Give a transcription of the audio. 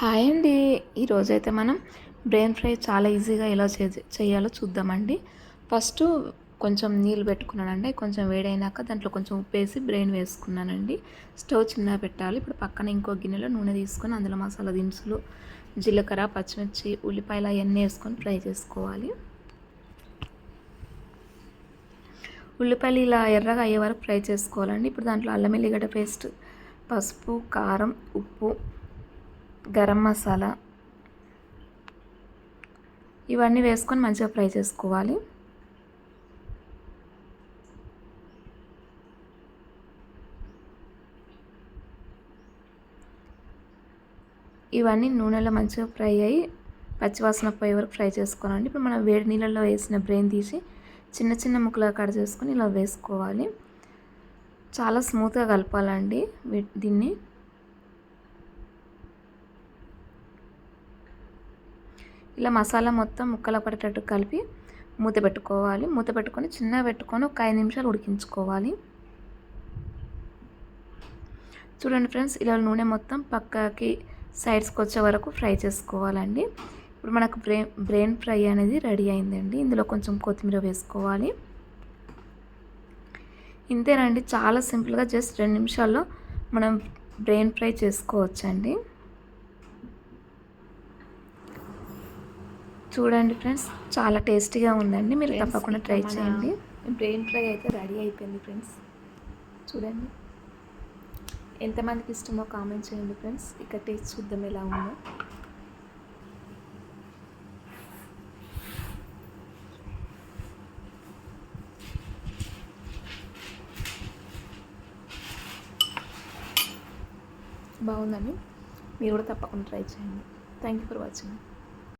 Hi అండి. ఈరోజైతే మనం బ్రెయిన్ ఫ్రై చాలా ఈజీగా ఎలా చే చేయాలో చూద్దామండి. ఫస్ట్ కొంచెం నీళ్ళు పెట్టుకున్నానండి. కొంచెం వేడైనాక దాంట్లో కొంచెం ఉప్పు వేసి బ్రెయిన్ వేసుకున్నానండి. స్టవ్ చిన్న పెట్టాలి. ఇప్పుడు పక్కన ఇంకో గిన్నెలో నూనె తీసుకొని అందులో మసాలా దినుసులు జీలకర్ర పచ్చిమిర్చి ఉల్లిపాయలు అవన్నీ వేసుకొని ఫ్రై చేసుకోవాలి. ఉల్లిపాయలు ఇలా ఎర్రగా అయ్యే వరకు ఫ్రై చేసుకోవాలండి. ఇప్పుడు దాంట్లో అల్లం ఎల్లిగడ్డ పేస్ట్ పసుపు కారం ఉప్పు గరం మసాలా. ఇవన్నీ వేసుకొని మంచిగా ఫ్రై చేసుకోవాలి. ఇవన్నీ నూనెలో మంచిగా ఫ్రై అయ్యి పచ్చివాసన పోయే వరకు ఫ్రై చేసుకోవాలండి ఇప్పుడు మనం వేడి నీళ్ళల్లో వేసిన బ్రెయిన్ తీసి చిన్న చిన్న ముక్కలుగా కట్ చేసుకొని ఇలా వేసుకోవాలి. చాలా స్మూత్గా కలపాలండి దీన్ని. ఇలా మసాలా మొత్తం ముక్కలు పడేటట్టు కలిపి మూత పెట్టుకోవాలి. మూత పెట్టుకొని చిన్నగా పెట్టుకొని ఒక ఐదు నిమిషాలు ఉడికించుకోవాలి. చూడండి ఫ్రెండ్స్ ఇలా నూనె మొత్తం పక్కకి సైడ్స్కి వచ్చే వరకు ఫ్రై చేసుకోవాలండి. ఇప్పుడు మనకు బ్రెయిన్ బ్రెయిన్ ఫ్రై అనేది రెడీ అయిందండి. ఇందులో కొంచెం కొత్తిమీర వేసుకోవాలి. ఇంతేనండి చాలా సింపుల్గా జస్ట్ రెండు నిమిషాల్లో మనం బ్రెయిన్ ఫ్రై చేసుకోవచ్చండి. చూడండి ఫ్రెండ్స్ చాలా టేస్టీగా ఉందండి. మీరు తప్పకుండా ట్రై చేయండి. బ్రెయిన్ ఫ్రై అయితే రెడీ అయిపోయింది ఫ్రెండ్స్. చూడండి. ఎంతమందికి ఇష్టమో కామెంట్ చేయండి ఫ్రెండ్స్. ఇక టేస్ట్ చూద్దాం ఎలా ఉందో. బాగుందండి. మీరు కూడా తప్పకుండా ట్రై చేయండి. Thank you for watching